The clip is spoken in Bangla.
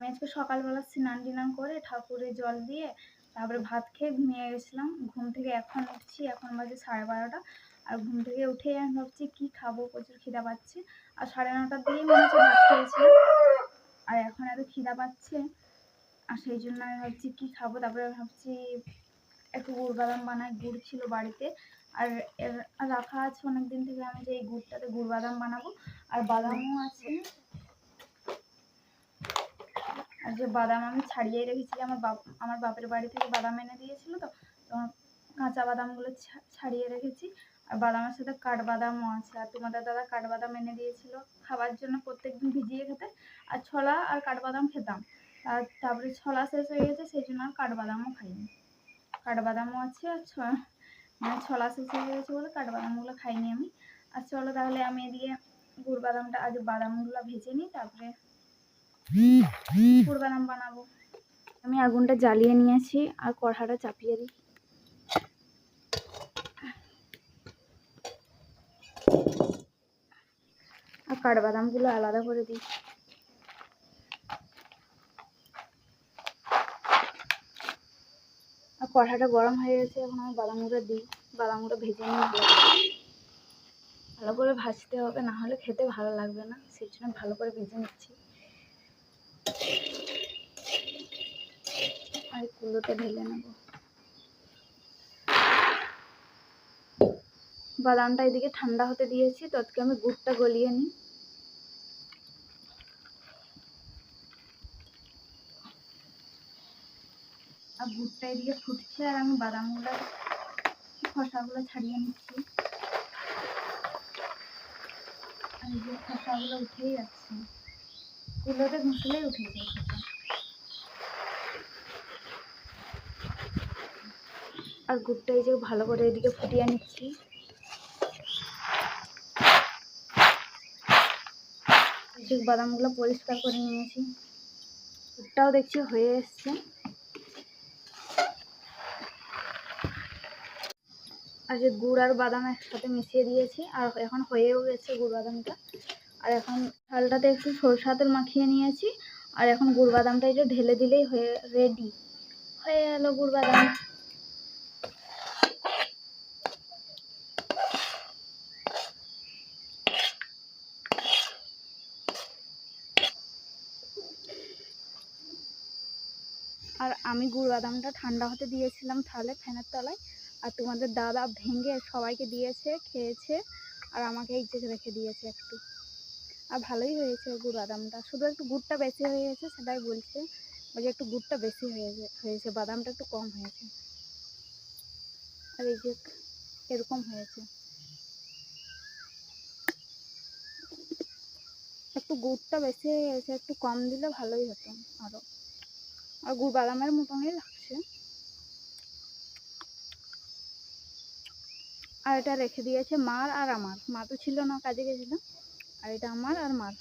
আমি আজকে সকালবেলা স্নান টিনান করে ঠাকুরে জল দিয়ে তারপরে ভাত খেয়ে ঘুমিয়ে গেছিলাম। ঘুম থেকে এখন উঠছি, এখন বাজে সাড়ে বারোটা। আর ঘুম থেকে উঠেই আমি ভাবছি কী খাব? প্রচুর খিদা পাচ্ছে। আর সাড়ে নটার দিকেই মনে হচ্ছে ভাত খেয়েছিলাম। আর এখন এত খিদা পাচ্ছে। আর সেই জন্য আমি ভাবছি কী খাব? তারপরে ভাবছি একটু গুড় বাদাম বানাই। গুড় ছিল বাড়িতে। আর রাখা আছে অনেক দিন থেকে। আমি যে এই গুড়টাতে গুড় বাদাম বানাবো। আর বাদামও আছে। আর যে বাদাম আমি ছাড়িয়ে রেখেছি আমার বাপ, আমার বাপের বাড়ি থেকে বাদাম এনে দিয়েছিল তো তো কাঁচা বাদামগুলো ছাড়িয়ে রেখেছি। আর বাদামের সাথে কাঠবাদামও আছে। আর তোমাদের দাদা কাঠবাদাম এনে দিয়েছিল খাবার জন্য প্রত্যেকদিন ভিজিয়ে খেতে। আর ছোলা আর কাঠবাদাম খেতাম। আর তারপরে ছোলা শেষ হয়ে গেছে, সেই জন্য আর কাঠবাদামও খাইনি। কাঠবাদামও আছে আর মানে ছোলা শেষ হয়ে গেছে বলে কাঠবাদামগুলো খাইনি আমি। আর চলো তাহলে আমি এদিকে গুড় বাদামটা আগে বাদামগুলো ভেজে নিই, তারপরে বাদাম বানাবো। আমি আগুনটা জ্বালিয়ে নিয়েছি, আর কড়াটা চাপিয়ে দিই। আর কাঠবাদামগুলো আলাদা করে দিই। আর কড়াটা গরম হয়ে গেছে, এখন আমি বাদামগুলো দিই। বাদামগুলো ভেজে নিয়ে ভালো। ভালো করে ভাজতে হবে, না হলে খেতে ভালো লাগবে না। সেই জন্য ভালো করে ভেজে নিচ্ছি। আর কুলোতে ঢেলে নেব। বাদামটা এদিকে ঠান্ডা হতে দিয়েছি ততকে আমি গুড়টা গলিয়ে নিই। আর গুড়টা এদিকে ফুটছে আর আমি বাদামগুলো, খোসাগুলো ছাড়িয়ে নিচ্ছি। আর এই যে খোসাগুলো উঠেই যাচ্ছে। কুলোতে ঘষলেই উঠে যায় খোসা। আর গুড়টা এই যে ভালো করে এদিকে ফুটিয়ে নিচ্ছি। ঠিক বাদামগুলো পরিষ্কার করে নিয়েছি। গুড়টাও দেখছি হয়ে এসছে। আর যে গুড় আর বাদাম একসাথে মিশিয়ে দিয়েছি, আর এখন হয়েও গেছে গুড় বাদামটা। আর এখন থালটাতে একটু সরষা তেল মাখিয়ে নিয়েছি, আর এখন গুড় বাদামটা এটা ঢেলে দিলেই হয়ে রেডি হয়ে গেল গুড় বাদাম। আর আমি গুড় বাদামটা ঠান্ডা হতে দিয়েছিলাম তাহলে ফ্যানের তলায়। আর তোমাদের দাদা ভেঙে সবাইকে দিয়েছে, খেয়েছে, আর আমাকে এই যে রেখে দিয়েছে একটু। আর ভালোই হয়েছে গুড় বাদামটা শুধু একটু গুড়টা বেশি হয়ে গেছে সেটাই বলছে। বলছে একটু গুড়টা বেশি হয়েছে হয়েছে, বাদামটা একটু কম হয়েছে। আর এই যে এরকম হয়েছে। একটু গুড়টা বেশি হয়ে গেছে, একটু কম দিলে ভালোই হতো আরও আর গুড় বাদামের মতনই লাগছে। আর এটা রেখে দিয়েছে মার আর আমার। মা তো ছিল না, কাজে গেছিল। আর এটা আমার আর মার।